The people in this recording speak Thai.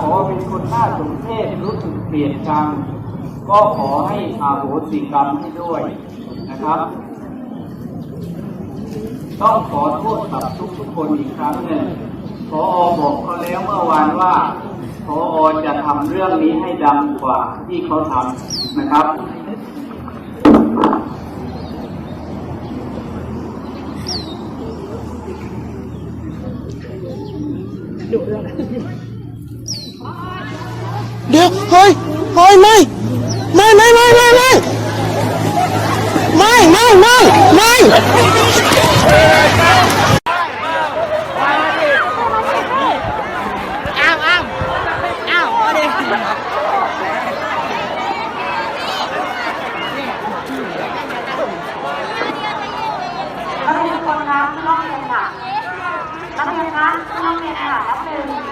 ขอเป็นคนหน้าสมเพศรู้สึกเกลียดชัง ก็ขอให้อาโหสิกรรมให้ด้วยนะครับ ต้องขอโทษกับทุกๆคนอีกครั้งหนึ่งพออบอกเขาแล้วเมื่อวานว่าพออจะทำเรื่องนี้ให้ดังกว่าที่เขาทำนะครับเดี๋ยวเฮ้ยเฮ้ยไม่ไม่ไม่ไม่ไม่ไม่ไม่ไม่ไม่ไม่อ้าวอ้าวอ้าวเอาดินักเรียนคนน้ำน้องเรียนค่ะนักเรียนคะน้องเรียน